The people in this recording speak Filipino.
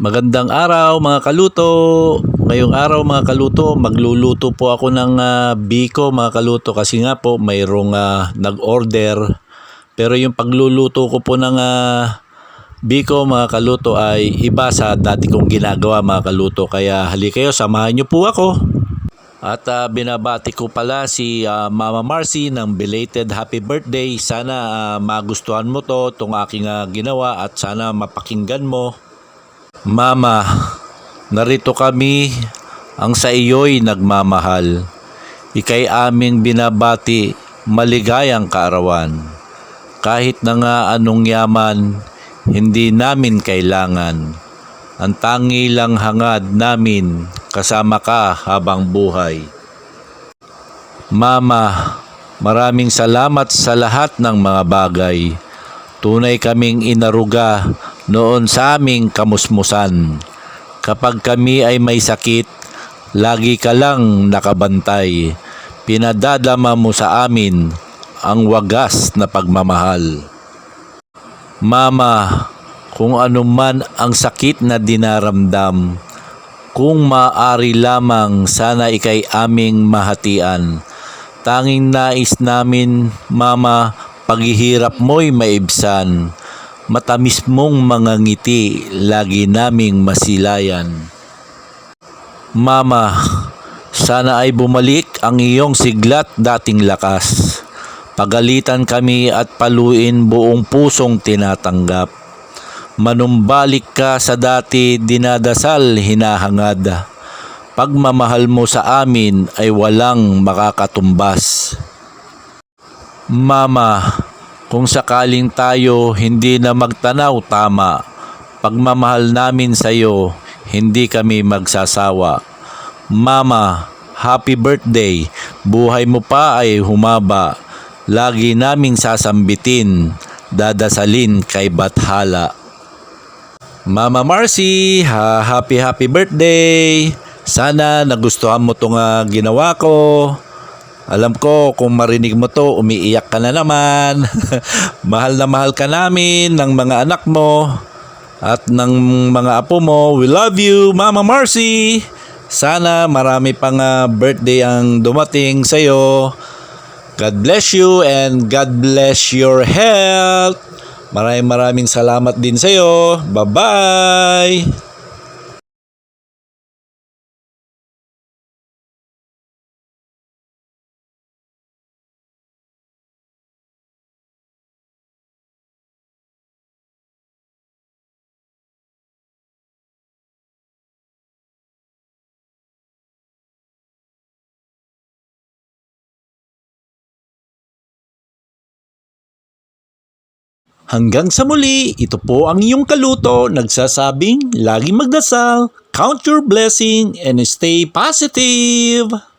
Magandang araw mga kaluto. Ngayong araw mga kaluto, magluluto po ako ng ah, biko mga kaluto kasi nga po mayroong ah, nag-order. Pero yung pagluluto ko po ng ah, biko mga kaluto ay iba sa dati kong ginagawa mga kaluto. Kaya hali kayo, samahan niyo po ako. At ah, binabati ko pala si ah, Mama Marcy ng belated happy birthday. Sana ah, magustuhan mo to, itong aking ah, ginawa at sana mapakinggan mo. Mama, narito kami ang sa iyo'y nagmamahal. Ika'y aming binabati, maligayang kaarawan. Kahit na nga anong yaman, hindi namin kailangan. Ang tangi lang hangad namin, kasama ka habang buhay. Mama, maraming salamat sa lahat ng mga bagay. Tunay kaming inaruga noon sa aming kamusmusan. Kapag kami ay may sakit, lagi ka lang nakabantay. Pinadadama mo sa amin ang wagas na pagmamahal. Mama, kung ano man ang sakit na dinaramdam, kung maaari lamang sana ikay aming mahatian. Tanging nais namin, Mama, paghihirap mo'y maibsan. Matamis mong mga ngiti, lagi naming masilayan. Mama, sana ay bumalik ang iyong siglat dating lakas. Pagalitan kami at paluin buong pusong tinatanggap. Manumbalik ka sa dati dinadasal hinahangad. Pagmamahal mo sa amin ay walang makakatumbas. Mama, kung sakaling tayo hindi na magtanaw tama, pagmamahal namin sa iyo, hindi kami magsasawa. Mama, happy birthday. Buhay mo pa ay humaba. Lagi naming sasambitin, dadasalin kay Bathala. Mama Marcy, ha, happy happy birthday. Sana nagustuhan mo tong ah, ginawa ko. Alam ko kung marinig mo to, umiiyak ka na naman. mahal na mahal ka namin ng mga anak mo at ng mga apo mo. We love you, Mama Marcy. Sana marami pang birthday ang dumating sa iyo. God bless you and God bless your health. Maraming maraming salamat din sa iyo. Bye-bye. Hanggang sa muli, ito po ang iyong kaluto nagsasabing laging magdasal, count your blessing, and stay positive!